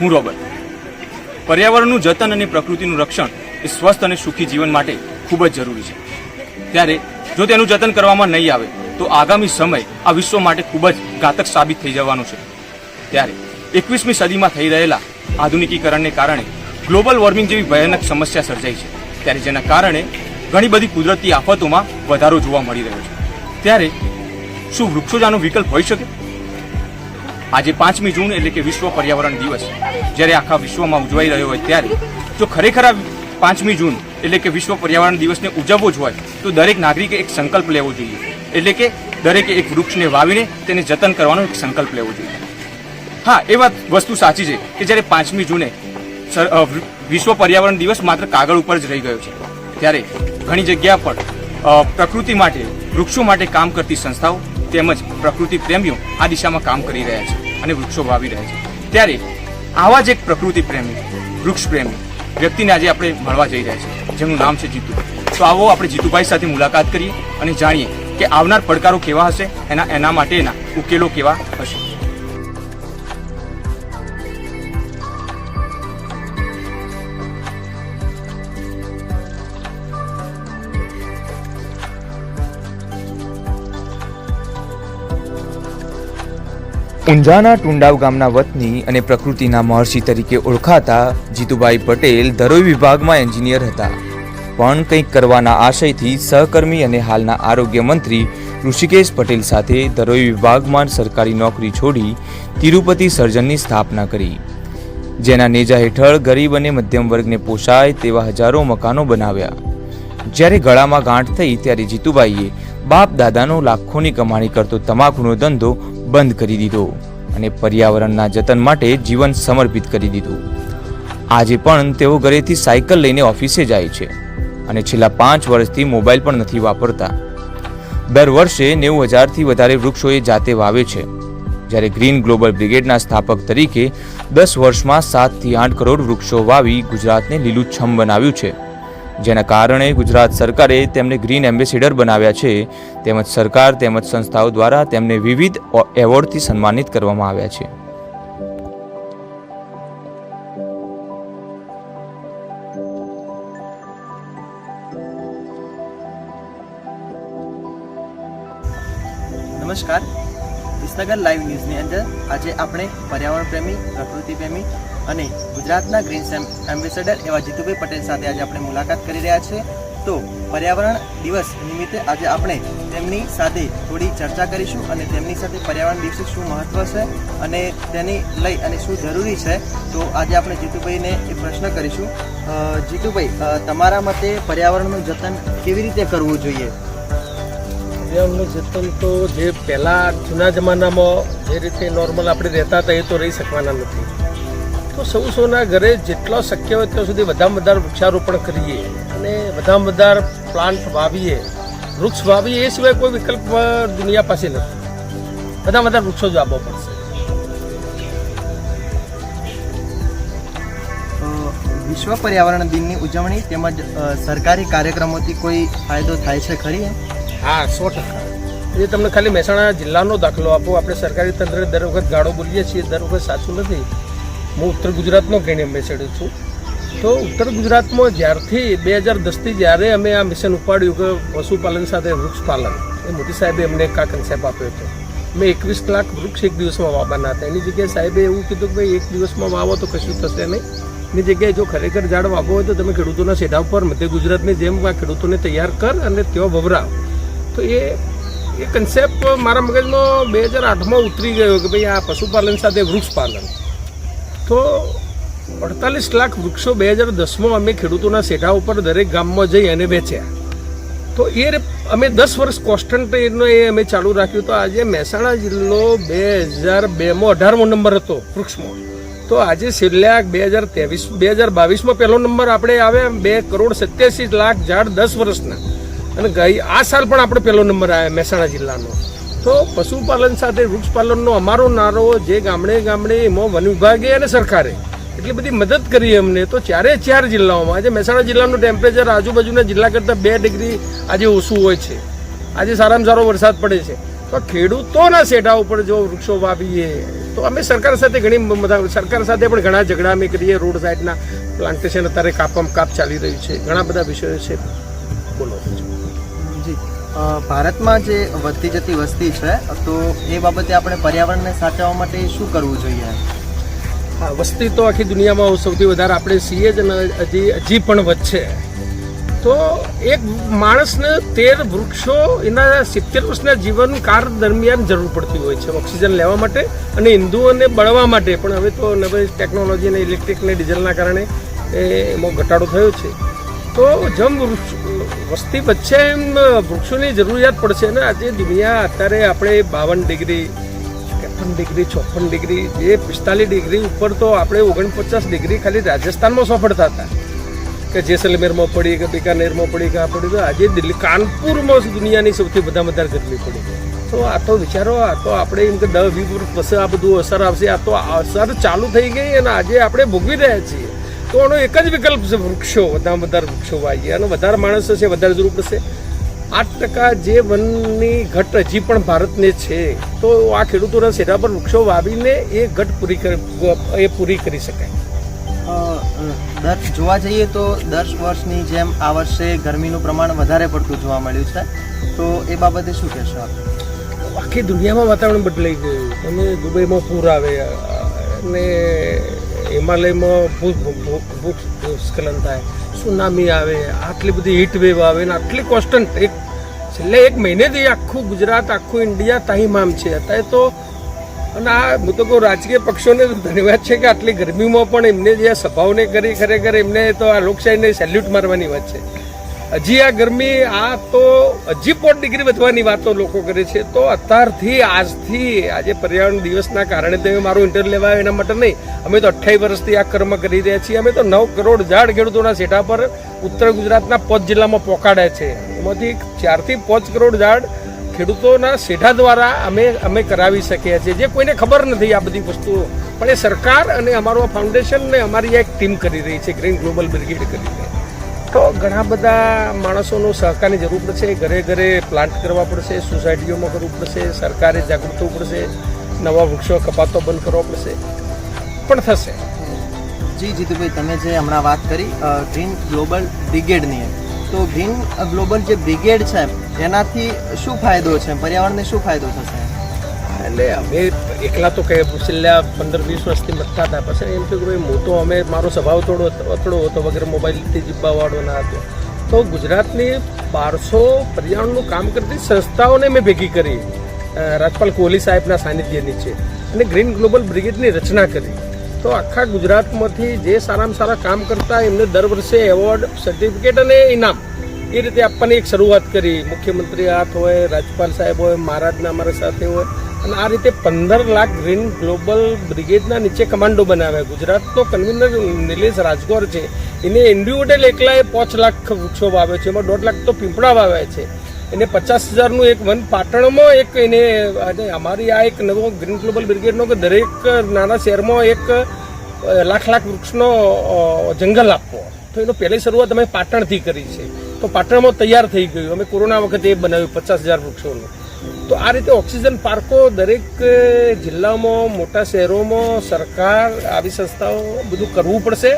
હું રોબર્ટ. પર્યાવરણનું જતન અને પ્રકૃતિનું રક્ષણ એ સ્વસ્થ અને સુખી જીવન માટે ખૂબ જ જરૂરી છે. ત્યારે જો તેનું જતન કરવામાં નહીં આવે, તો આગામી સમય આ વિશ્વ માટે ખૂબ જ ઘાતક સાબિત થઈ જવાનો છે. ત્યારે એકવીસમી સદીમાં થઈ રહેલા આધુનિકીકરણને કારણે ગ્લોબલ વોર્મિંગ જેવી ભયાનક સમસ્યા સર્જાઈ છે. ત્યારે જેના કારણે ઘણી બધી કુદરતી આફતોમાં વધારો જોવા મળી રહ્યો છે. ત્યારે શું વૃક્ષો જ વિકલ્પ હોઈ શકે? આજે પાંચમી જૂન એટલે કે વિશ્વ પર્યાવરણ દિવસ. જ્યારે આખા વિશ્વમાં ઉજવાઈ રહ્યો હોય ત્યારે. જો ખરેખર આ પાંચમી જૂન એટલે કે વિશ્વ પર્યાવરણ દિવસને ઉજવવો જ હોય, તો દરેક નાગરિકે એક સંકલ્પ લેવો જોઈએ. એટલે કે દરેકે એક વૃક્ષને વાવીને તેને જતન કરવાનો એક સંકલ્પ લેવો જોઈએ. હા, એ વાત વસ્તુ સાચી છે કે જ્યારે પાંચમી જૂને વિશ્વ પર્યાવરણ દિવસ માત્ર કાગળ ઉપર જ રહી ગયો છે. ત્યારે ઘણી જગ્યા પર પ્રકૃતિ માટે, વૃક્ષો માટે કામ કરતી સંસ્થાઓ તેમજ પ્રકૃતિ પ્રેમીઓ આ દિશામાં કામ કરી રહ્યા છે અને વૃક્ષો વાવી રહ્યા છે. ત્યારે આવા જ એક પ્રકૃતિ પ્રેમી, વૃક્ષ પ્રેમી વ્યક્તિને આજે આપણે મળવા જઈ રહ્યા છીએ જેમનું નામ છે જીતુ. તો આવો આપણે જીતુભાઈ સાથે મુલાકાત કરીએ અને જાણીએ કે આવનાર પડકારો કેવા હશે, એના એના માટેના ઉકેલો કેવા હશે. ઊંઝાના ટુંડાવ ગામના વતની અને પ્રકૃતિના મહર્ષિ તરીકે ઓળખાતા જીતુભાઈ પટેલ ધરોઈ વિભાગમાં એન્જિનિયર હતા. પણ કંઈક કરવાના આશયથી સહકર્મી અને હાલના આરોગ્ય મંત્રી ઋષિકેશ પટેલ સાથે ધરોઈ વિભાગમાં સરકારી નોકરી છોડી તિરુપતિ સર્જનની સ્થાપના કરી. જેના નેજા હેઠળ ગરીબ અને મધ્યમ વર્ગને પોષાય તેવા હજારો મકાનો બનાવ્યા. જ્યારે ગળામાં ગાંઠ થઈ ત્યારે જીતુભાઈએ બાપ દાદાનો લાખોની કમાણી કરતો તમાકુનો ધંધો બંધ કરી દીધો અને પર્યાવરણના જતન માટે જીવન સમર્પિત કરી દીધું. આજે પણ તેઓ ઘરેથી સાયકલ લઈને ઓફિસે જાય છે અને છેલ્લા પાંચ વર્ષથી મોબાઈલ પણ નથી વાપરતા. દર વર્ષે નેવું હજારથી વધારે વૃક્ષોએ જાતે વાવે છે. જ્યારે ગ્રીન ગ્લોબલ બ્રિગેડના સ્થાપક તરીકે દસ વર્ષમાં સાતથી આઠ કરોડ વૃક્ષો વાવી ગુજરાતને લીલુંછમ બનાવ્યું છે. જેના કારણે ગુજરાત સરકારે તેમને ગ્રીન એમ્બેસેડર બનાવ્યા છે. તેમજ સરકાર તેમજ સંસ્થાઓ દ્વારા તેમને વિવિધ એવોર્ડથી સન્માનિત કરવામાં આવ્યા છે. નમસ્કાર. વિસનગર લાઈવ ન્યૂઝની અંદર આજે આપણે પર્યાવરણ પ્રેમી, પ્રકૃતિ પ્રેમી અને ગુજરાતના ગ્રીન એમ્બેસેડર એવા જીતુભાઈ પટેલ સાથે આજે આપણે મુલાકાત કરી રહ્યા છીએ. તો પર્યાવરણ દિવસ નિમિત્તે આજે આપણે તેમની સાથે થોડી ચર્ચા કરીશું અને તેમની સાથે પર્યાવરણ દિવસે શું મહત્વ છે અને તેની લઈ અને શું જરૂરી છે. તો આજે આપણે જીતુભાઈને એ પ્રશ્ન કરીશું. જીતુભાઈ તમારા મતે પર્યાવરણનું જતન કેવી રીતે કરવું જોઈએ? પર્યાવરણનું જતન તો જે પહેલાં જૂના જમાનામાં જે રીતે નોર્મલ આપણે રહેતા હતા એ તો રહી શકવાના નથી. તો સૌ સૌના ઘરે જેટલો શક્ય હોય ત્યાં સુધી વધારે વધારે વૃક્ષારોપણ કરીએ અને વધારે વધારે પ્લાન્ટ વાવીએ. વૃક્ષ વાવીએ એ સિવાય કોઈ વિકલ્પ દુનિયા પાસે નથી. બધા બધા વૃક્ષો જ વાવવા પડશે. વિશ્વ પર્યાવરણ દિનની ઉજવણી તેમજ સરકારી કાર્યક્રમોથી કોઈ ફાયદો થાય છે ખરી? હા, સો ટકા. એ તમને ખાલી મહેસાણા જિલ્લાનો દાખલો આપો. આપણે સરકારી તંત્રને દર વખત ગાળો બોલીએ છીએ, દર વખત સાચું નથી. હું ઉત્તર ગુજરાતનો ગ્રીન એમ્બેસેડર છું. તો ઉત્તર ગુજરાતમાં જ્યારથી બે હજાર દસથી જ્યારે અમે આ મિશન ઉપાડ્યું કે પશુપાલન સાથે વૃક્ષ પાલન, એ મોદી સાહેબે અમને એક આ કન્સેપ્ટ આપ્યો હતો. મેં એકવીસ લાખ વૃક્ષ એક દિવસમાં વાવવાના હતા. એની જગ્યાએ સાહેબે એવું કીધું કે ભાઈ, એક દિવસમાં વાવો તો કશું થશે નહીં. એની જગ્યાએ જો ખરેખર ઝાડ વાવો હોય તો તમે ખેડૂતોના સેઢા ઉપર મધ્ય ગુજરાતની જેમ આ ખેડૂતોને તૈયાર કર અને ત્યાં વવરાવ. તો એ એ કન્સેપ્ટ મારા મગજમાં બે હજાર આઠમાં ઉતરી ગયો કે ભાઈ આ પશુપાલન સાથે વૃક્ષ પાલન. તો અડતાલીસ લાખ વૃક્ષો બે હજાર દસમાં અમે ખેડૂતોના સેઠા ઉપર દરેક ગામમાં જઈ અને વેચ્યા. તો એ અમે દસ વર્ષ કોન્સ્ટન્ટ એનો એ અમે ચાલુ રાખ્યું. તો આજે મહેસાણા જિલ્લો બે હજાર બેમાં અઢારમો નંબર હતો વૃક્ષમાં. તો આજે છેલ્લા બે હજાર ત્રેવીસ, બે હજાર બાવીસમાં પહેલો નંબર આપણે આવે બે કરોડ સત્યાસી લાખ ઝાડ દસ વર્ષના. અને ગઈ આ સાલ પણ આપણે પહેલો નંબર આવ્યા મહેસાણા જિલ્લાનો. તો પશુપાલન સાથે વૃક્ષપાલનનો અમારો નારો જે ગામડે ગામડે એમાં વન વિભાગે અને સરકારે એટલી બધી મદદ કરી અમને. તો ચારે ચાર જિલ્લાઓમાં, આજે મહેસાણા જિલ્લાનું ટેમ્પરેચર આજુબાજુના જિલ્લા કરતાં બે ડિગ્રી આજે ઓછું હોય છે. આજે સારામાં સારો વરસાદ પડે છે. તો ખેડૂતોના સેઢા ઉપર જો વૃક્ષો વાવીએ, તો અમે સરકાર સાથે ઘણી સરકાર સાથે પણ ઘણા ઝઘડા અમે કરીએ. રોડ સાઈડના પ્લાન્ટેશન અત્યારે કાપમ કાપ ચાલી રહ્યું છે. ઘણા બધા વિષયો છે. ભારતમાં જે વધતી જતી વસ્તી છે, તો એ બાબતે આપણે પર્યાવરણને સાચવવા માટે શું કરવું જોઈએ? હા, વસ્તી તો આખી દુનિયામાં સૌથી વધારે આપણે છીએ જ અને હજી હજી પણ વધશે. તો એક માણસને તેર વૃક્ષો, એના સિત્તેર વર્ષના જીવનકાળ દરમિયાન જરૂર પડતી હોય છે ઓક્સિજન લેવા માટે અને હિન્દુઓને બળવા માટે. પણ હવે તો નવી ટેકનોલોજી અને ઇલેક્ટ્રિક ને ડીઝલના કારણે એમાં ઘટાડો થયો છે. તો જમ વૃક્ષ વસ્તી વચ્ચે એમ વૃક્ષોની જરૂરિયાત પડશે ને? આજે દુનિયા અત્યારે આપણે બાવન ડિગ્રી ત્રેપન ડિગ્રી, ચોપન ડિગ્રી, જે પિસ્તાલીસ ડિગ્રી ઉપર તો આપણે ઓગણપચાસ ડિગ્રી ખાલી રાજસ્થાનમાં સફળતા હતા. કે જેસલમેરમાં પડી, કે બિકાનેરમાં પડી, કે આ પડી, તો આજે દિલ્હી, કાનપુરમાં દુનિયાની સૌથી બધા વધારે ગરમી પડી. તો આ તો વિચારો, આ તો આપણે એમ કે દસ વીસ વર્ષ પછી આ બધું અસર આવશે, આ તો અસર ચાલુ થઈ ગઈ અને આજે આપણે ભોગવી રહ્યા છીએ. તો એનો એક જ વિકલ્પ છે વૃક્ષો વધારે વધારે વૃક્ષો વાવીએ. અને વધારે માણસો છે વધારે જરૂર પડશે. આઠ ટકા જે વનની ઘટ હજી પણ ભારતને છે તો આ ખેડૂતોના શેરા પર વૃક્ષો વાવીને એ ઘટ પૂરી કરી એ પૂરી કરી શકાય. દર જોવા જઈએ તો દસ વર્ષની જેમ આ વર્ષે ગરમીનું પ્રમાણ વધારે પડતું જોવા મળ્યું છે. તો એ બાબતે શું કહેશો આપ? આખી દુનિયામાં વાતાવરણ બદલાઈ ગયું. તમે દુબઈમાં પૂર આવે અને હિમાલયમાં ભૂ- ભૂ- ભૂ- ભૂસ્ખલન થાય, સુનામી આવે, આટલી બધી હીટ વેવ આવે ને આટલી કોન્સ્ટન્ટ એક છેલ્લે એક મહિનેથી આખું ગુજરાત, આખું ઇન્ડિયા તાહીમામ છે. અત્યારે તો અને આ હું તો કહું રાજકીય પક્ષોને ધન્યવાદ છે કે આટલી ગરમીમાં પણ એમને જે સભાઓને કરી ખરેખર એમને તો આ લોકશાહીને સેલ્યુટ મારવાની વાત છે. હજી આ ગરમી, આ તો હજી પોટ ડિગ્રી વધવાની વાતો લોકો કરે છે. તો અત્યારથી, આજથી, આજે પર્યાવરણ દિવસના કારણે તમે મારું ઇન્ટરવ્યુ લેવા એના માટે નહીં. અમે તો અઠ્યાવીસ વર્ષથી આ કર્મ કરી રહ્યા છીએ. અમે તો નવ કરોડ ઝાડ ખેડૂતોના સેટા પર ઉત્તર ગુજરાતના પાંચ જિલ્લામાં પોકાડ્યા છે. એમાંથી ચારથી પાંચ કરોડ ઝાડ ખેડૂતોના સેઠા દ્વારા અમે અમે કરાવી શકીએ છીએ. જે કોઈને ખબર નથી આ બધી વસ્તુઓ. પણ એ સરકાર અને અમારું ફાઉન્ડેશન ને અમારી એક ટીમ કરી રહી છે ગ્રીન ગ્લોબલ બ્રિગેડ કરી રહી તો ઘણા બધા માણસોનો સહકારની જરૂર પડશે ઘરે ઘરે પ્લાન્ટ કરવા પડશે સોસાયટીઓમાં કરવું પડશે સરકારે જાગૃત થવું પડશે નવા વૃક્ષો કપાતો બંધ કરવો પડશે પણ થશે. જી જીતુભાઈ તમે જે હમણાં વાત કરી ગ્રીન ગ્લોબલ બ્રિગેડની તો ગ્રીન ગ્લોબલ જે બ્રિગેડ છે એનાથી શું ફાયદો છે? પર્યાવરણને શું ફાયદો થશે? એટલે અમે એકલા તો કે છેલ્લા પંદર વીસ વર્ષથી મતતા હતા પછી એમ થયું કે ભાઈ તો અમે, મારો સ્વભાવ થોડો અથડો હતો, વગેરે મોબાઈલથી જીબ્બાવાળો ના હતો. તો ગુજરાતની બારસો પર્યાવરણનું કામ કરતી સંસ્થાઓને મેં ભેગી કરી. રાજપાલ કોહલી સાહેબના સાનિધ્ય નીચે અને ગ્રીન ગ્લોબલ બ્રિગેડની રચના કરી. તો આખા ગુજરાતમાંથી જે સારામાં સારા કામ કરતા એમને દર વર્ષે એવોર્ડ, સર્ટિફિકેટ અને ઇનામ એ રીતે આપવાની એક શરૂઆત કરી. મુખ્યમંત્રી હાથ હોય, રાજપાલ સાહેબ હોય, મહારાજના અમારા સાથે હોય. અને આ રીતે પંદર લાખ ગ્રીન ગ્લોબલ બ્રિગેડના નીચે કમાન્ડો બનાવ્યા. ગુજરાતનો કન્વીનર નિલેશ રાજગોર છે. એને ઇન્ડિવિડ્યુઅલ એકલાએ પાંચ લાખ વૃક્ષો વાવે છે. એમાં દોઢ લાખ તો પીપળા વાવ્યા છે. એને પચાસ હજારનું એક વન પાટણમાં એક એને અને અમારી આ એક નવો ગ્રીન ગ્લોબલ બ્રિગેડનો કે દરેક નાના શહેરમાં એક લાખ લાખ વૃક્ષનો જંગલ આપવો. તો એનો પહેલી શરૂઆત અમે પાટણથી કરી છે. તો પાટણમાં તૈયાર થઈ ગયું. અમે કોરોના વખતે એ બનાવ્યું, પચાસ હજાર વૃક્ષોનું. તો આ રીતે ઓક્સિજન પાર્કો દરેક જિલ્લામાં, મોટા શહેરોમાં સરકાર, આવી સંસ્થાઓ બધું કરવું પડશે.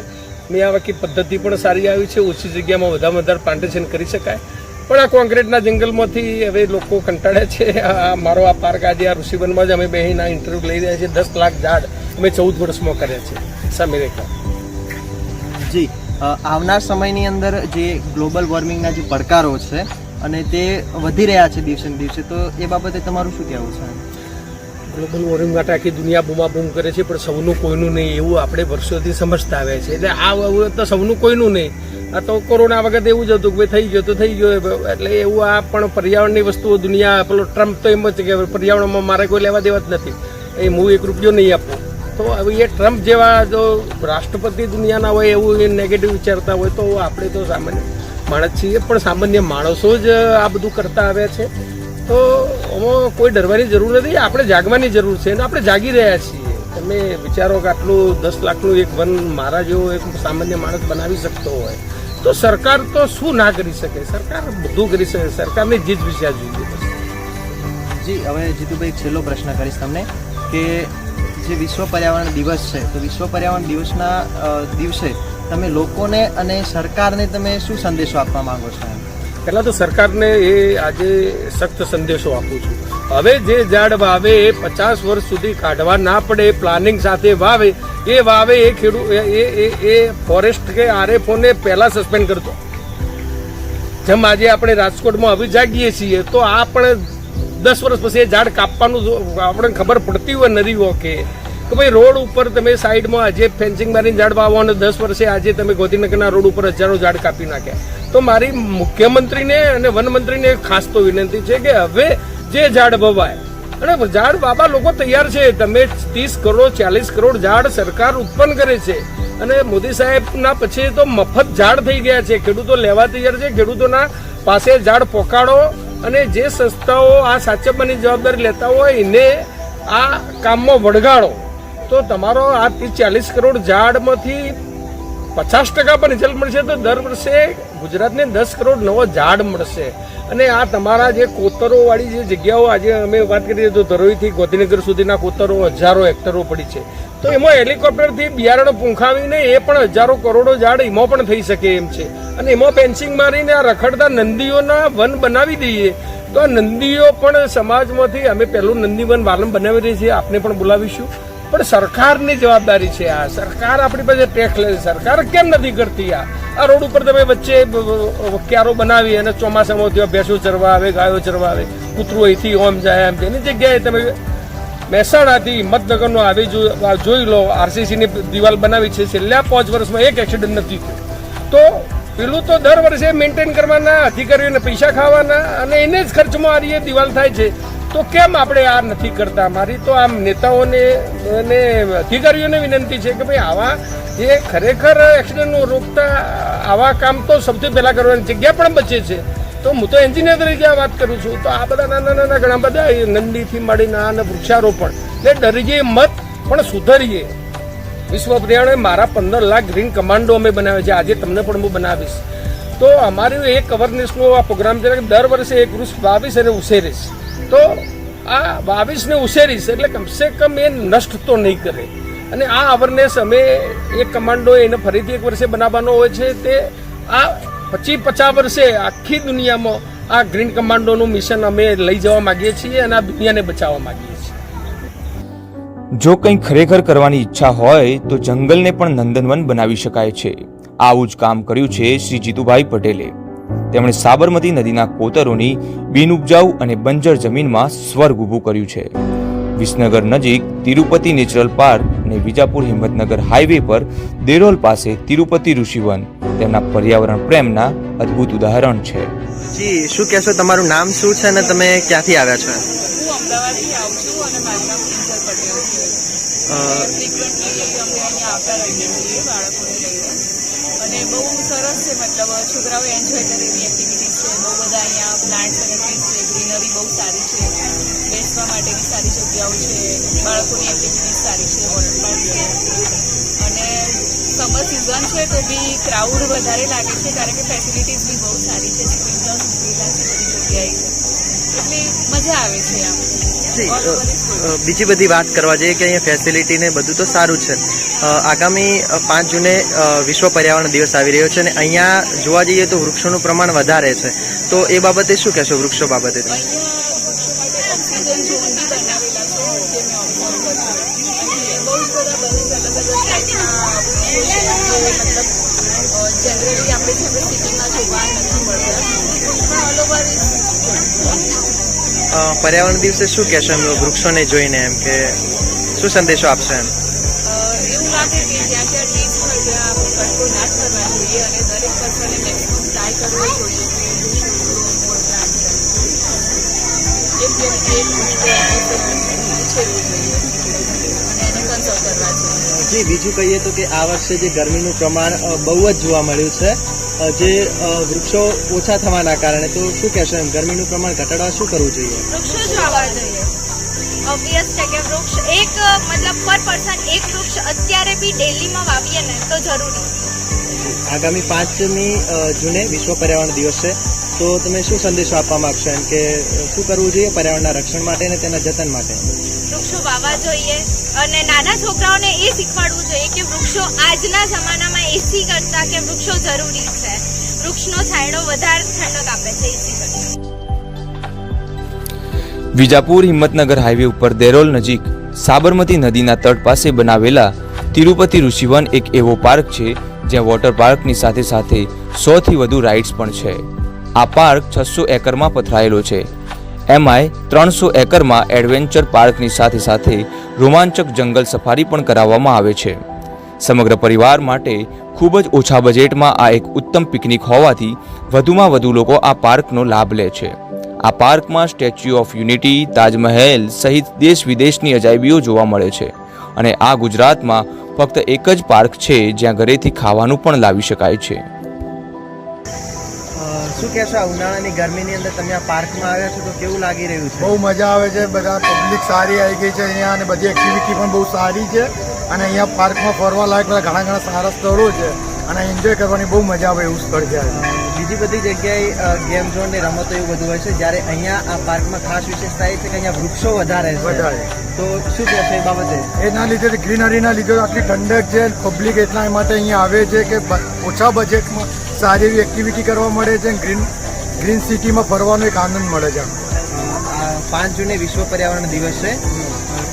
મેં આ વખતે પદ્ધતિ પણ સારી આવી છે. ઓછી જગ્યામાં વધારે વધારે પ્લાન્ટેશન કરી શકાય. પણ આ કોન્ક્રીટના જંગલમાંથી હવે લોકો કંટાળે છે. આ મારો આ પાર્ક આજે આ ઋષિવનમાં જ અમે બેહીના ઇન્ટરવ્યૂ લઈ રહ્યા છીએ. દસ લાખ ઝાડ અમે ચૌદ વર્ષમાં કર્યા છે. સામે રેખા. જી આવનાર સમયની અંદર જે ગ્લોબલ વોર્મિંગના જે પડકારો છે અને તે વધી રહ્યા છે દિવસે દિવસે. તો એ બાબતે તમારું શું કહેવું છે? ગ્લોબલ વોર્મિંગ માટે આખી દુનિયા બૂમાબૂમ કરે છે, પણ સૌનું કોઈનું નહીં એવું આપણે વર્ષોથી સમજતા આવ્યા છે એટલે આ તો સૌનું કોઈનું નહીં. આ તો કોરોના વખતે એવું જ હતું કે ભાઈ થઈ ગયો તો થઈ ગયો. એટલે એવું આ પણ પર્યાવરણની વસ્તુઓ દુનિયા, પેલો ટ્રમ્પ તો એમ જ છે કે પર્યાવરણમાં મારે કોઈ લેવા દેવા જ નથી. એ હું એક રૂપિયો નહીં આપું. તો હવે એ ટ્રમ્પ જેવા જો રાષ્ટ્રપતિ દુનિયાના હોય એવું એ નેગેટિવ વિચારતા હોય તો આપણે તો સામાન્ય માણસ છીએ, પણ સામાન્ય માણસો જ આ બધું કરતા આવ્યા છે. તો આમાં કોઈ ડરવાની જરૂર નથી, આપણે જાગવાની જરૂર છે અને આપણે જાગી રહ્યા છીએ. તમે વિચારો કે આટલું દસ લાખનું એક વન મારા જેવો એક સામાન્ય માણસ બનાવી શકતો હોય. તો સરકાર તો શું ના કરી શકે? સરકાર બધું કરી શકે, સરકારને જીત વિશે આ જોઈએ જી, હવે જીતુભાઈ છેલ્લો પ્રશ્ન કરીશ તમને કે જે વિશ્વ પર્યાવરણ દિવસ છે, તો વિશ્વ પર્યાવરણ દિવસના દિવસે તમે લોકોને અને સરકારને તમે શું સંદેશો આપવા માંગો છો પહેલાં તો સરકારને એ આજે સખ્ત સંદેશો આપું છું. હવે જે ઝાડ વાવે એ પચાસ વર્ષ સુધી કાઢવા ના પડે, પ્લાનિંગ સાથે વાવે, એ વાવે એ ખેડૂત એ એ એ ફોરેસ્ટ કે આરએફઓને પહેલાં સસ્પેન્ડ કરતો. જેમ આજે આપણે રાજકોટમાં હવે જાગીએ છીએ, તો આ પણ દસ વર્ષ પછી એ ઝાડ કાપવાનું આપણને ખબર પડતી હોય નદીઓ કે કે ભાઈ રોડ ઉપર તમે સાઈડમાં આજે ફેન્સિંગ મારીને ઝાડ વાવો અને દસ વર્ષે આજે તમે ગોધીનગરના રોડ ઉપર હજારો ઝાડ કાપી નાખ્યા. તો મારી મુખ્યમંત્રીને અને વનમંત્રીને ખાસ તો વિનંતી છે કે હવે જે ઝાડ વવાય, અને ઝાડ બાબા લોકો તૈયાર છે. તમે ત્રીસ કરોડ, ચાલીસ કરોડ ઝાડ સરકાર ઉત્પન્ન કરે છે. અને મોદી સાહેબના પછી તો મફત ઝાડ થઈ ગયા છે. ખેડૂતો લેવા તૈયાર છે. ખેડૂતોના પાસે ઝાડ પોકાડો અને જે સંસ્થાઓ આ સાચવવાની જવાબદારી લેતા હોય, એને આ કામમાં વળગાડો. તો તમારો આ ચાલીસ કરોડ ઝાડમાંથી પચાસ ટકા પણ રિઝલ્ટ મળશે તો દર વર્ષે ગુજરાતને દસ કરોડ નવો ઝાડ મળશે. અને આ તમારા જે કોતરો વાળી જે જગ્યાઓ આજે અમે વાત કરીએ તો ધરોઈથી ગોધીનગર સુધીના કોતરો હજારો હેક્ટરો પડી છે. તો એમાં હેલિકોપ્ટરથી બિયારણ પૂંખાવીને એ પણ હજારો કરોડો ઝાડ એમાં પણ થઈ શકે એમ છે. અને એમાં ફેન્સિંગ મારીને આ રખડતા નંદીઓના વન બનાવી દઈએ. તો આ નંદીઓ પણ સમાજમાંથી અમે પહેલું નંદીવન વાલમ બનાવી રહી છીએ આપને પણ બોલાવીશું. પણ સરકારની જવાબદારી છે આ. સરકાર આપણી પાસે ટેક્સ લે સરકાર કેમ નથી કરતી આ? આ રોડ ઉપર તમે વચ્ચે ક્યારો બનાવી અને ચોમાસામાં ત્યાં ભેંસો ચરવા આવે, ગાયો ચરવા આવે, કૂતરું અહીંથી ઓમ જાય એમ તેની જગ્યાએ તમે મહેસાણાથી હિંમતનગરનો આવી જોઈ લો, આરસીસીની દિવાલ બનાવી છે. છેલ્લા પાંચ વર્ષમાં એક એક્સિડન્ટ નથી થયો. તો પેલું તો દર વર્ષે મેન્ટેન કરવાના અધિકારીઓને પૈસા ખાવાના અને એને જ ખર્ચમાં આ દિવાલ થાય છે. તો કેમ આપણે આ નથી કરતા? મારી તો આમ નેતાઓને અને અધિકારીઓને વિનંતી છે કે ભાઈ આવા જે ખરેખર એક્સિડન્ટ રોકતા આવા કામ તો સૌથી પહેલાં કરવાની જગ્યા પણ બચે છે. તો હું તો એન્જિનિયર તરીકે આ વાત કરું છું. તો આ બધા નાના નાના ઘણા બધા નંદીથી માંડીને આ વૃક્ષારોપણ. એટલે ડરી મત, પણ સુધરીએ. વિશ્વ પર્યાવરણે મારા પંદર લાખ ગ્રીન કમાન્ડો અમે બનાવ્યા છે. આજે તમને પણ હું બનાવીશ. તો અમારું એક અવેરનેસનો આ પ્રોગ્રામ છે કે દર વર્ષે એક વૃક્ષ વાવીશ અને ઉછેરીશ. તો આ બાવીસને ઉછેરીશ એટલે કમસે કમ એ નષ્ટ તો નહીં કરે. અને આ અવેરનેસ અમે એક કમાન્ડો એને ફરીથી એક વર્ષે બનાવવાનો હોય છે તે આ પચીસ પચાસ વર્ષે આખી દુનિયામાં આ ગ્રીન કમાન્ડોનું મિશન અમે લઈ જવા માંગીએ છીએ અને આ દુનિયાને બચાવવા માંગીએ છીએ. જો કંઈ ખરેખર કરવાની ઈચ્છા હોય તો જંગલને પણ નંદનવન બનાવી શકાય છે. આવું જ કામ કર્યું છે શ્રી જીતુભાઈ પટેલે. તેમણે સાબરમતી નદીના કોતરોની બિનઉપજાઉ અને બંજર જમીનમાં સ્વર્ગ ઊભું કર્યું છે. વિસનગર નજીક તિરુપતિ નેચરલ પાર્ક અને વિજાપુર હિંમતનગર હાઈવે પર દેરોલ પાસે તિરુપતિ ઋષિવન. તેમના પર્યાવરણ પ્રેમના અદ્ભુત ઉદાહરણ છે. જી શું કહેશો? તમારું નામ શું છે અને તમે ક્યાંથી આવ્યા છો? હું અમદાવાદથી આવું છું અને મારું નામ કિંજલ પટેલ છે અ, ફ્રિકવન્ટલી અમે અહીંયા આવતા રહીએ છીએ બાળકોને લઈને અને બહુ સરસ છે મતલબ છોકરાઓ એન્જોય કરે સમર છે તો બી ક્રાઉડ વધારે લાગે છે કારણ કે ફેસિલિટીઝ બી બહુ સારી છે સ્પ્રિંકલર્સ મૂકેલા છે બધી જગ્યાએ એટલે મજા આવે છે આમ. બીજી બધી વાત કરવા જઈએ કે અહીંયા ફેસિલિટી ને બધું તો સારું છે. આગામી પાંચ જૂને વિશ્વ પર્યાવરણ દિવસ આવી રહ્યો છે અને અહીંયા જોવા જઈએ તો વૃક્ષોનું પ્રમાણ વધારે છે. તો એ બાબતે શું કહેશો વૃક્ષો બાબતે અહીંયા પર્યાવરણ દિવસે શું કહેશો એમ વૃક્ષોને જોઈને એમ કે શું સંદેશો આપશો એમ? બીજું કહીએ તો કે આ વર્ષે જે ગરમીનું પ્રમાણ બહુ જ જોવા મળ્યું છે. જે વૃક્ષો ઓછા થવાના કારણે તો શું કહેશો એમ? ગરમીનું પ્રમાણ ઘટાડવા શું કરવું જોઈએ? વૃક્ષો વાવવા જોઈએ. ઓબ્વિયસ છે કે વૃક્ષ એક, મતલબ પર પર્સન એક વૃક્ષ અત્યારે બી ડેલીમાં વાવીએ ને તો જરૂરી. આગામી પાંચમી જૂને વિશ્વ પર્યાવરણ દિવસ છે. તો તમે શું સંદેશો આપવા માંગશો એમ કે શું કરવું જોઈએ પર્યાવરણના રક્ષણ માટે અને તેના જતન માટે? વૃક્ષો વાવવા જોઈએ અને નાના છોકરાઓને એ શીખવાડવું જોઈએ કે વૃક્ષો આજના જમાનામાં એસી કરતા કે વૃક્ષો જરૂરી છે. વૃક્ષનો છાંયડો વધારે ઠંડક આપે છે એસી કરતા. વિજાપુર હિંમતનગર હાઈવે ઉપર દેરોલ નજીક સાબરમતી નદીના તટ પાસે બનાવેલા તિરુપતિ ઋષિવન એક એવો પાર્ક છે જ્યાં વોટર પાર્કની સાથે સાથે સોથી વધુ રાઇડ્સ પણ છે. આ પાર્ક છસો એકરમાં પથરાયેલો છે. એમાંય ત્રણસો એકરમાં એડવેન્ચર પાર્કની સાથે સાથે રોમાંચક જંગલ સફારી પણ કરાવવામાં આવે છે. સમગ્ર પરિવાર માટે ખૂબ જ ઓછા બજેટમાં આ એક ઉત્તમ પિકનિક હોવાથી વધુમાં વધુ લોકો આ પાર્કનો લાભ લે છે. આ પાર્કમાં સ્ટેચ્યુ ઓફ યુનિટી તાજમહેલ સહિત દેશ વિદેશની અજાયબીઓ જોવા મળે છે. અને આ ગુજરાતમાં ફક્ત એક જ પાર્ક છે જ્યાં ઘરેથી ખાવાનું પણ લાવી શકાય છે. શું કહેશો આ ઉનાળાની ગરમીની અંદર તમે આ પાર્કમાં આવ્યા છો તો કેવું લાગી રહ્યું છે? બહુ મજા આવે છે બધા પબ્લિક સારી આવી ગઈ છે અહીંયા અને બધી એક્ટિવિટી પણ બહુ સારી છે અને અહીંયા પાર્કમાં ફરવા લાયક બધા ઘણા ઘણા સારા સ્થળો છે અને એન્જોય કરવાની બહુ મજા આવે એવું સ્થળ છે. બીજી બધી જગ્યાએ ગેમ ઝોન ને રમતો એવું બધું હોય છે. જ્યારે અહીંયા આ પાર્કમાં ખાસ વિશેષતા એ છે કે અહીંયા વૃક્ષો વધારે છે. તો શું કહેશો એ બાબતે? એના લીધે ગ્રીનરીના લીધે આટલી ઠંડક છે પબ્લિક એટલા માટે અહીંયા આવે છે કે ઓછા બજેટમાં સારી એવી એક્ટિવિટી કરવા મળે છે ગ્રીન ગ્રીન સિટીમાં ફરવાનો એક આનંદ મળે છે. પાંચ જૂને વિશ્વ પર્યાવરણ દિવસ છે.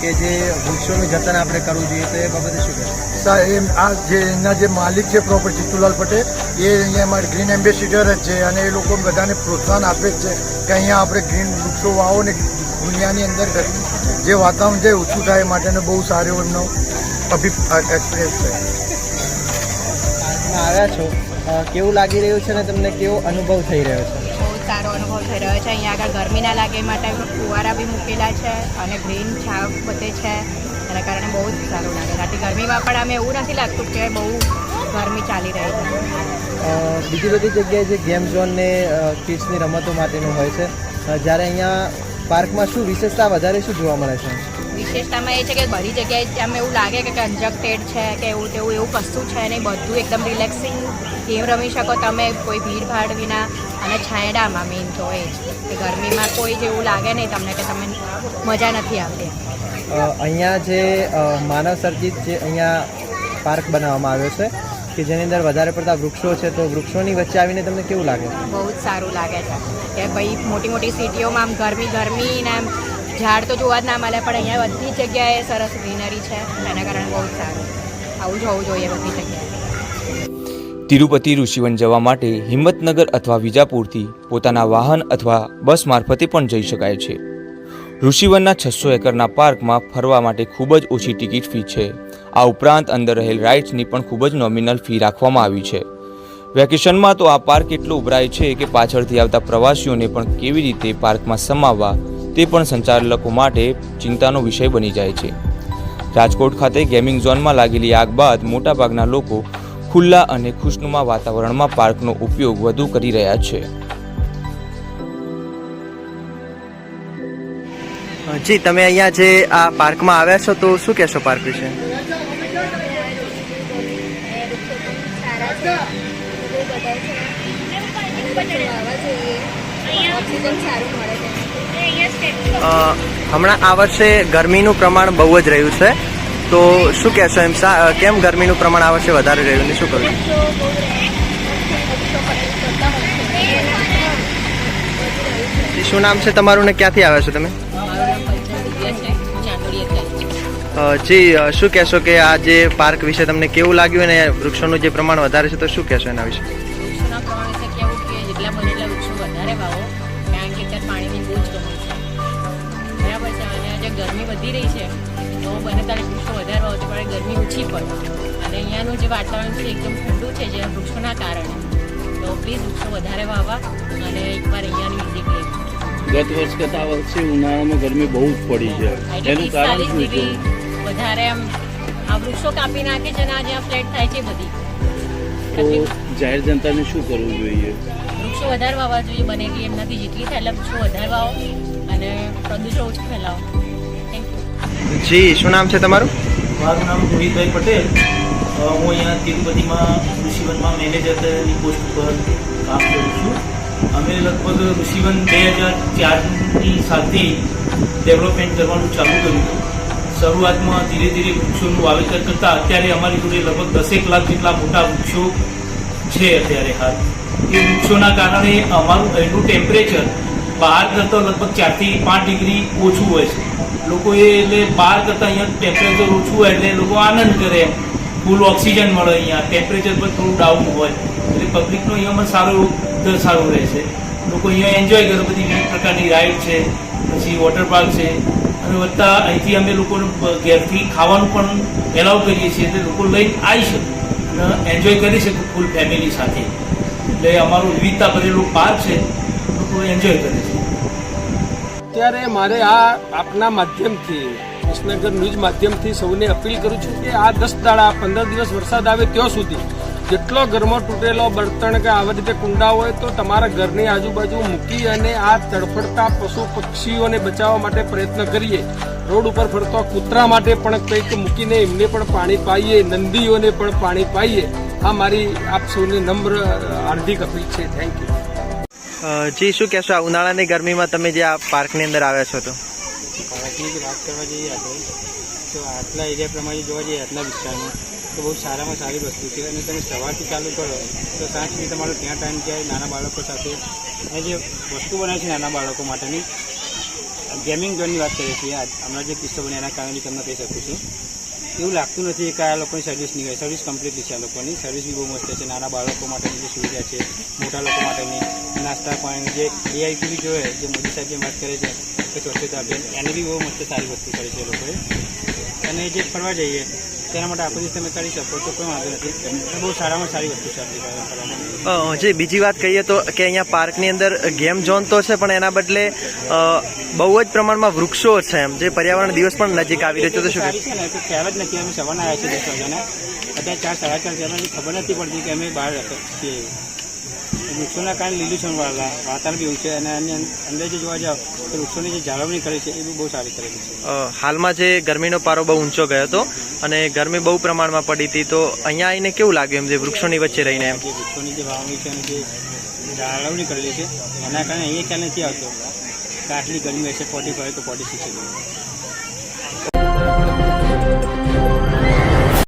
કે જે વૃક્ષોનું જતન આપણે કરવું જોઈએ તો એ બાબતે શું કહેશો? સા- એમ આ જે એના જે માલિક છે પ્રોપર જીતુલાલ પટેલ એ અહીંયા અમારે ગ્રીન એમ્બેસિડર જ છે અને એ લોકો બધાને પ્રોત્સાહન આપે જ છે કે અહીંયા આપણે ગ્રીન વૃક્ષો વાવો ને દુનિયાની અંદર ગરમી જે વાતાવરણ છે ઓછું થાય એ માટેનો બહુ સારો એમનો અભિ એક્સપિરિયન્સ છે. આવ્યા છો. કેવું લાગી રહ્યું છે ને તમને કેવો અનુભવ થઈ રહ્યો છે? અનુભવ થઈ રહ્યો છે. અહીંયા આગળ ગરમી ના લાગે, માટે ફુવારા બી મૂકેલા છે અને ગ્રીન છાવ બધે છે. એના કારણે બહુ જ સારું લાગે. આટલી ગરમીમાં પણ અમે એવું નથી લાગતું કે બહુ ગરમી ચાલી રહી છે. બીજી બધી જગ્યાએ જે ગેમ ઝોન ને કિડ્સની રમતો માટેનું હોય છે. જ્યારે અહીંયા પાર્કમાં શું વિશેષતા વધારે શું જોવા મળે છે? વિશેષતામાં એ છે કે બધી જગ્યાએ આમ એવું લાગે કે કન્જક્ટેડ છે કે એવું તેવું એવું કશું છે નહીં. બધું એકદમ રિલેક્સિંગ ગેમ રમી શકો તમે કોઈ ભીડભાડ વિના. અને છાંયડામાં મેઇન તો એ જ. કે ગરમીમાં કોઈ જેવું લાગે નહીં તમને કે તમે મજા નથી આવતી. અહીંયા જે માનવ સર્જિત જે અહીંયા પાર્ક બનાવવામાં આવ્યો છે કે જેની અંદર વધારે પડતા વૃક્ષો છે તો વૃક્ષોની વચ્ચે આવીને તમને કેવું લાગે? છે બહુ જ સારું લાગે છે. કે ભાઈ મોટી મોટી સિટીઓમાં આમ ગરમી ગરમી ને આમ ઝાડ તો જોવા જ ના મળે, પણ અહીંયા બધી જગ્યાએ સરસ ગ્રીનરી છે, એના કારણે બહુ સારું. આવું જ હોવું જોઈએ બધી જગ્યાએ. તિરુપતિ ઋષિવન જવા માટે હિંમતનગર અથવા વિજાપુરથી પોતાના વાહન અથવા બસ મારફતે પણ જઈ શકાય છે. ઋષિવનના છસો એકરના પાર્કમાં ફરવા માટે ખૂબ જ ઓછી ટિકિટ ફી છે. આ ઉપરાંત અંદર રહેલ રાઇડ્સની પણ ખૂબ જ નોમિનલ ફી રાખવામાં આવી છે. વેકેશનમાં તો આ પાર્ક એટલો ઉભરાય છે કે પાછળથી આવતા પ્રવાસીઓને પણ કેવી રીતે પાર્કમાં સમાવવા તે પણ સંચાલકો માટે ચિંતાનો વિષય બની જાય છે. રાજકોટ ખાતે ગેમિંગ ઝોનમાં લાગેલી આગ બાદ મોટાભાગના લોકો ખુલ્લા અને ખુશનુમા વાતાવરણમાં પાર્કનો ઉપયોગ વધુ કરી રહ્યા છે. જી તમે અહીંયા જે આ પાર્કમાં આવ્યા છો તો શું કહેશો પાર્ક વિશે? સારા ઓક્સિજન મળે છે હમણાં આ વર્ષે ગરમીનું પ્રમાણ બહુ જ રહ્યું છે. તો શું કહેશો એમ? સા કેમ ગરમીનું પ્રમાણ આ વર્ષે વધારે રહ્યું ને શું કરવું? વૃક્ષો બહુ રહે વૃક્ષો કરતા હોય છે શું નામ છે તમારું ને ક્યાંથી આવ્યા છો તમે? જી શું કહેશો કે આ જે પાર્ક વિશે તમને કેવું લાગ્યું અને વૃક્ષોનું જે પ્રમાણ વધારે છે તો શું કહેશો એના વિશે? ગરમી ઓછી પડે. અને અહીંયાનું જે વાતાવરણ છે એકદમ ઠંડુ છે જે વૃક્ષોના કારણે. તો પ્લીઝ વૃક્ષો વધારે વાવા અને એકવાર અહીંયાની વિઝિટ લેવી ગત વર્ષ કરતા વર્ષે ઉનાળામાં ગરમી બહુ જ પડી છે. એનું કારણ શું છે? વધારે આમ આ વૃક્ષો કાપી નાખે છે અને આ જ્યાં ફ્લેટ થાય છે બધી. તો જાહેર જનતાને શું કરવું જોઈએ? વૃક્ષો વધારે વાવવા જોઈએ બને એટલી એમનાથી જેટલી થાય એટલે વૃક્ષો વધારે વાવો અને પ્રદૂષણ ઓછું ફેલાવો. જી શું નામ છે તમારું? મારું નામ રોહિતભાઈ પટેલ હું અહીંયા તિરુપતિમાં ઋષિવનમાં મેનેજરની પોસ્ટ ઉપર કામ કરું છું. અમે લગભગ ઋષિવન બે હજાર ચારની સાથે ડેવલપમેન્ટ કરવાનું ચાલુ કર્યું હતું. શરૂઆતમાં ધીરે ધીરે વૃક્ષોનું વાવેતર કરતાં અત્યારે અમારી જોડે લગભગ દસેક લાખ જેટલા મોટા વૃક્ષો છે અત્યારે હાલ. એ વૃક્ષોના કારણે અમારું અહીંનું ટેમ્પરેચર બહાર કરતાં લગભગ ચારથી પાંચ ડિગ્રી ઓછું હોય છે. લોકો એ એટલે બહાર કરતાં અહીંયા ટેમ્પરેચર ઓછું હોય એટલે લોકો આનંદ કરે ફૂલ ઓક્સિજન મળે અહીંયા. ટેમ્પરેચર પણ થોડું ડાઉન હોય. એટલે પબ્લિકનો અહીંયા પણ સારો દર સારો રહે છે. લોકો અહીંયા એન્જોય કરે. બધી વિવિધ પ્રકારની રાઇડ છે. પછી વોટર પાર્ક છે. અને વધતા અહીંથી અમે લોકોને ઘેરથી ખાવાનું પણ એલાવ કરીએ છીએ. એટલે લોકો લઈને આવી શકે. અને એન્જોય કરી શકે ફૂલ ફેમિલી સાથે. એટલે અમારું વિવિધતા ભરેલું પાર્ક છે. લોકો એન્જોય કરે છે ત્યારે મારે આ આપના માધ્યમથી, કૃષ્ણનગર ન્યૂઝ માધ્યમથી સૌને અપીલ કરું છું કે આ દસ દાડા, પંદર દિવસ વરસાદ આવે ત્યાં સુધી જેટલો ઘરમાં તૂટેલો બળતણ કે આવી રીતે કુંડા હોય તો તમારા ઘરની આજુબાજુ મૂકી અને આ તડફડતા પશુ પક્ષીઓને બચાવવા માટે પ્રયત્ન કરીએ. રોડ ઉપર ફરતા કૂતરા માટે પણ કંઈક મૂકીને એમને પણ પાણી પાઈએ, નંદીઓને પણ પાણી પાઈએ. આ મારી આપ સૌને નમ્ર હાર્દિક અપીલ છે. થેન્ક યુ જી, શું કહેશો? આ ઉનાળાની ગરમીમાં તમે જે આ પાર્કની અંદર આવ્યા છો તો? પાર્કની જ વાત કરવા જઈએ આપણે તો આટલા એરિયા પ્રમાણે જોવા જઈએ, આટલા વિસ્તારમાં, તો બહુ સારામાં સારી વસ્તુ છે. અને તમે સવારથી ચાલુ કરો, તો સાંજ સુધી તમારો ત્યાં ટાઈમ જાય, નાના બાળકો સાથે. અને જે વસ્તુ બનાવે છે નાના બાળકો માટેની ગેમિંગ ઝોનની વાત કરીએ છીએ. હમણાં જે કિસ્સો બને એના કારણે તમને કહી શકું છું. એવું લાગતું નથી કે આ લોકોની સર્વિસ નહીં હોય. સર્વિસ કમ્પ્લીટલી છે આ લોકોની. સર્વિસ બી બહુ મસ્ત છે. નાના બાળકો માટેની જે સુવિધા છે, મોટા લોકો માટેની, નાસ્તા પાણી, જે એઆઈટી બી જોઈએ જે મોદી સાહેબ જે વાત કરે છે કે સ્વચ્છતા અભિયાન, એને બી બહુ મસ્ત સારી વસ્તુ કરે છે એ લોકોએ. અને જે ફરવા જઈએ તેના માટે આખો દિવસ તમે કરી શકો તો કોઈ વાંધો નથી. બહુ સારામાં સારી વસ્તુ છે જે બીજી વાત કહીએ તો કે અહીંયા પાર્કની અંદર ગેમ ઝોન તો છે પણ એના બદલે બહુ જ પ્રમાણમાં વૃક્ષો છે એમ. જે પર્યાવરણ દિવસ પણ નજીક આવી રહ્યો છે તો શું છે ને? ખ્યાલ જ નથી. અમે સવારના આવ્યા છીએ દસ વાગ્યાના. અત્યારે ચાર સાડા ચાર થયા ખબર નથી પડતી કે અમે બહાર છીએ. વૃક્ષોના કારણે વાળા વાતાવરણ બી એવું છે અને એની અંદર જે જોવા જાવ તો વૃક્ષોની જે જાળવણી કરી છે એ બી બહુ સારી કરેલી છે. હાલમાં જે ગરમીનો પારો બહુ ઊંચો ગયો હતો અને ગરમી બહુ પ્રમાણમાં પડી હતી તો અહીંયા આવીને કેવું લાગ્યું એમ જે વૃક્ષોની વચ્ચે રહીને એમ? વૃક્ષોની જે વાવણી છે અને જે જાળવણી કરેલી છે એના કારણે અહીંયા ક્યાં નથી આવતો? આટલી ગરમી હશે ફોર્ટી ફાઈવ તો ફોર્ટી સિક્સ